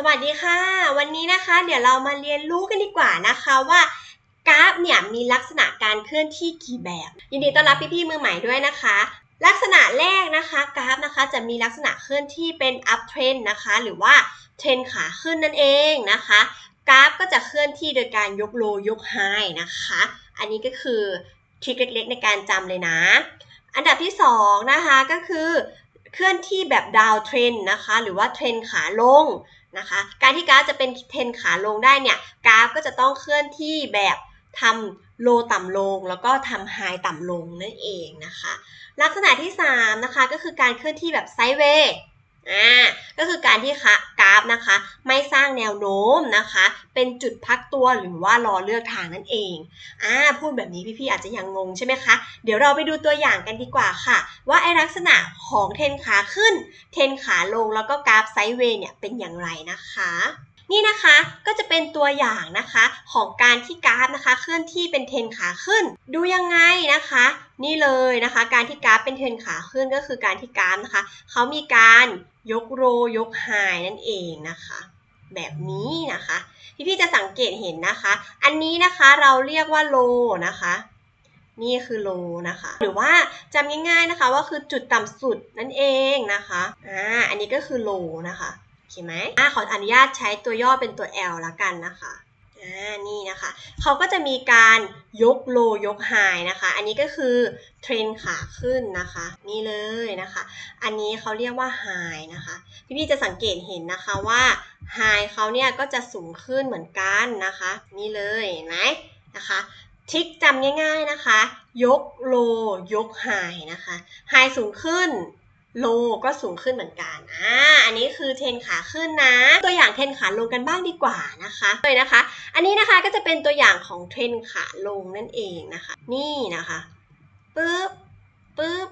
สวัสดีค่ะ วันนี้นะคะ เดี๋ยวเรามาเรียนรู้กันดีกว่านะคะว่ากราฟเนี่ยมีลักษณะการเคลื่อนที่กี่แบบ ยินดีต้อนรับพี่ๆมือใหม่ด้วยนะคะ ลักษณะแรกนะคะกราฟนะคะจะมีลักษณะเคลื่อนที่เป็น up trend นะคะ หรือว่าเทรนขาขึ้นนั่นเองนะคะ กราฟก็จะเคลื่อนที่โดยการยกโลยกไฮนะคะ อันนี้ก็คือทริคเล็กๆในการจำเลยนะ อันดับที่2นะคะก็คือเคลื่อนที่แบบดาวเทรนนะคะ หรือว่าเทรนขาลง นะคะ การที่กราฟจะเป็นเทนขาลงได้เนี่ยกราฟก็จะต้องเคลื่อนที่แบบทำโลต่ำลง แล้วก็ทำไฮต่ำลงนั่นเองนะคะ ลักษณะที่3นะคะก็คือการเคลื่อนที่แบบไซด์เวย์ อ่าก็คือการที่กราฟนะคะ ไม่สร้างแนวโน้มนะคะ เป็นจุดพักตัวหรือว่ารอเลือกทางนั่นเองอ่าพูดแบบนี้พี่ๆอาจจะยังงงใช่ไหมคะ เดี๋ยวเราไปดูตัวอย่างกันดีกว่าค่ะ ว่าไอลักษณะของเทนขาขึ้น เทนขาลงแล้วก็กราฟไซด์เวย์เนี่ยเป็นอย่างไรนะคะ นี่นะคะก็จะเป็นตัวอย่างนะคะของการที่กราฟนะคะ เคลื่อนที่เป็นเทรนขาขึ้น ดูยังไงนะคะ นี่เลยนะคะ การที่กราฟเป็นเทรนขาขึ้นก็คือการที่กราฟนะคะเขามีการยกโรยกไฮนั่นเองนะคะแบบนี้นะคะ พี่ๆจะสังเกตเห็นนะคะ อันนี้นะคะเราเรียกว่าโลนะคะ นี่คือโลนะคะ หรือว่าจำง่ายๆนะคะว่าคือจุดต่ำสุดนั่นเองนะคะอ่าอันนี้ก็คือโลนะคะ โอเคไหมอ่าขออนุญาตใช้ตัวย่อเป็นตัว L ละกันนะคะอ่านี่นะคะเขาก็จะมีการยกโลยกไฮนะคะ อันนี้ก็คือเทรนขาขึ้นนะคะ นี่เลยนะคะ อันนี้เขาเรียกว่าไฮนะคะ พี่ๆจะสังเกตเห็นนะคะว่าไฮเขาเนี่ยก็จะสูงขึ้นเหมือนกันนะคะ นี่เลยเห็นไหมนะคะทิคจำง่ายๆนะคะ ยกโลยกไฮนะคะไฮสูงขึ้น โลก็สูงขึ้นเหมือนกัน อ่า อันนี้คือเทรนขาขึ้นนะ ตัวอย่างเทรนขาลงกันบ้างดีกว่านะคะเลยนะคะ อันนี้นะคะก็จะเป็นตัวอย่างของเทรนขาลงนั่นเองนะคะ นี่นะคะปึ๊บปึ๊บ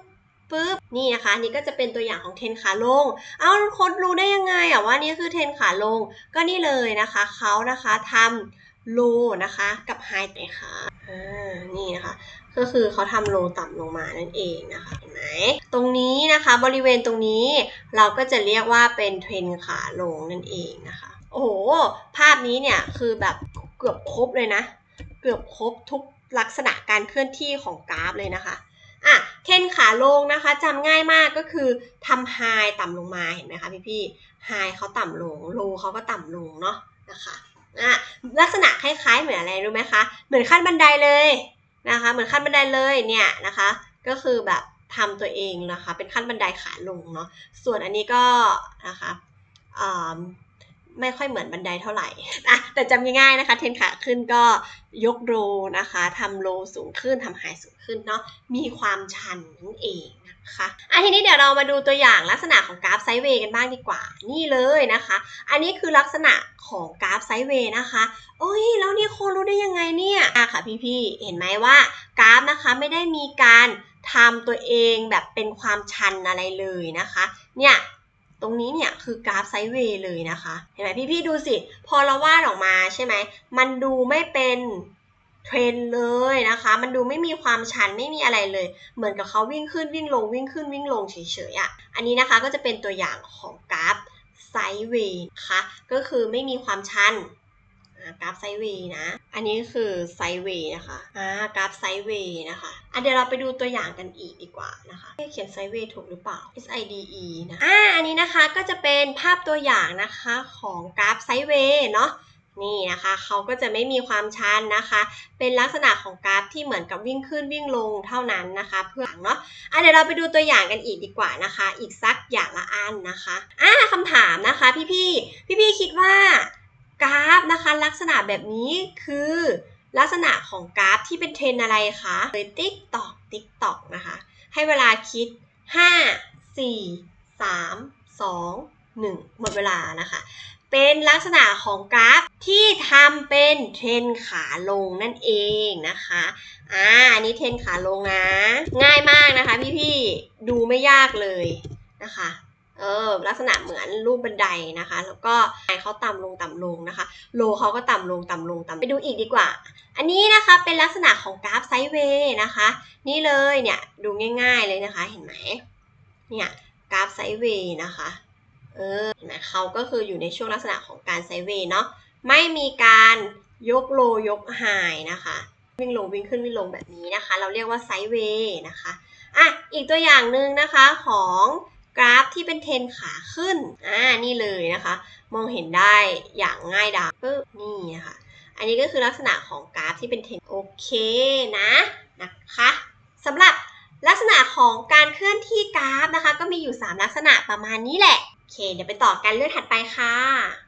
ปึ๊บ นี่นะคะ นี่ก็จะเป็นตัวอย่างของเทรนขาลง เอาค้ดรู้ได้ยังไงอะว่านี่คือเทรนขาลง ก็นี่เลยนะคะ เขานะคะทำโลนะคะ กับไฮนะคะอ่า นี่นะคะ ก็คือเขาทำโลต่ำลงมานั่นเองนะคะ ตรงนี้นะคะบริเวณตรงนี้เราก็จะเรียกว่าเป็นเทรนขาลงนั่นเองนะคะ โอ้โห ภาพนี้เนี่ยคือแบบเกือบครบเลยนะ เกือบครบทุกลักษณะการเคลื่อนที่ของกราฟเลยนะคะอะเทรนขาลงนะคะจำง่ายมากก็คือทำไฮต่ำลงมาเห็นไหมคะพี่ๆไฮเขาต่ำลงโลเขาก็ต่ำลงเนาะนะคะอะลักษณะคล้ายๆเหมือนอะไรรู้ไหมคะเหมือนขั้นบันไดเลยนะคะ เหมือนขั้นบันไดเลยเนี่ยนะคะ ก็คือแบบ ทำตัวเองนะคะ เป็นขั้นบันไดขาลงเนาะส่วนอันนี้ก็นะคะไม่ค่อยเหมือนบันไดเท่าไหร่อะแต่จำง่ายๆนะคะ เทนขาขึ้นก็ยกโรนะคะทำโลสูงขึ้นทำไฮสูงขึ้นเนาะ มีความชันนั่นเองนะคะอะทีนี้เดี๋ยวเรามาดูตัวอย่างลักษณะของกราฟไซด์เวย์กันบ้างดีกว่า นี่เลยนะคะ อันนี้คือลักษณะของกราฟไซด์เวย์นะคะ โอ้ย แล้วนี่โครู้ได้ยังไงเนี่ยอะค่ะพี่ๆ เห็นไหมว่ากราฟนะคะไม่ได้มีการ ทำตัวเองแบบเป็นความชันอะไรเลยนะคะ เนี่ยตรงนี้เนี่ยคือกราฟไซด์เวย์เลยนะคะเห็นไหมพี่ๆดูสิ พอเราวาดออกมาใช่ไหมมันดูไม่เป็นเทรนเลยนะคะ มันดูไม่มีความชันไม่มีอะไรเลย เหมือนกับเขาวิ่งขึ้นวิ่งลงวิ่งขึ้นวิ่งลงเฉยๆอะ่ะอันนี้นะคะก็จะเป็นตัวอย่างของกราฟไซด์เวย์นะคะก็คือไม่มีความชัน กราฟไซเวย์นะ อันนี้คือไซเวย์นะคะอ่ากราฟไซเวย์นะคะอะเดี๋ยวเราไปดูตัวอย่างกันอีกดีกว่านะคะเขียนไซเวย์ถูกหรือเปล่า S I D E นะอ่าอันนี้นะคะก็จะเป็นภาพตัวอย่างนะคะของกราฟไซเวย์เนาะนี่นะคะเขาก็จะไม่มีความชันนะคะ เป็นลักษณะของกราฟที่เหมือนกับวิ่งขึ้นวิ่งลงเท่านั้นนะคะเพื่อเนาะอะเดี๋ยวเราไปดูตัวอย่างกันอีกดีกว่านะคะ อีกสักอย่างละอันนะคะอ่าคำถามนะคะพี่ๆพี่ๆคิดว่า กราฟนะคะลักษณะแบบนี้คือลักษณะของกราฟที่เป็นเทรนอะไรคะเลยติ๊กตอกติ๊กตอกนะคะ ให้เวลาคิด 5 4 3 2 1 หมดเวลานะคะ เป็นลักษณะของกราฟที่ทำเป็นเทรนขาลงนั่นเองนะคะ อ่าอันนี้เทรนขาลงนะ ง่ายมากนะคะพี่ๆ ดูไม่ยากเลยนะคะ เออลักษณะเหมือนรูปบันไดนะคะ แล้วก็ไฮเขาต่ำลงต่ำลงนะคะ โลเขาก็ต่ำลงต่ำลงต่ำไปดูอีกดีกว่า อันนี้นะคะเป็นลักษณะของกราฟไซด์เวย์นะคะ นี่เลยเนี่ยดูง่าย ๆเลยนะคะเห็นไหมเนี่ยกราฟไซด์เวย์นะคะเเออเห็นไหมเขาก็คืออยู่ในช่วงลักษณะของการไซด์เวย์เนาะไม่มีการยกโลยกไฮนะคะ วิ่งลงวิ่งขึ้นวิ่งลงแบบนี้นะคะ เราเรียกว่าไซด์เวย์นะคะอะอีกตัวอย่างหนึ่งนะคะของ กราฟที่เป็นเทรนขาขึ้น อ่า นี่เลยนะคะ มองเห็นได้อย่างง่ายดายปึ๊บนี่นะคะ อันนี้ก็คือลักษณะของกราฟที่เป็นเทรนโอเคนะนะคะสำหรับลักษณะของการเคลื่อนที่กราฟนะคะ ก็มีอยู่ 3 ลักษณะประมาณนี้แหละ โอเค เดี๋ยวไปต่อกันเรื่องถัดไปค่ะ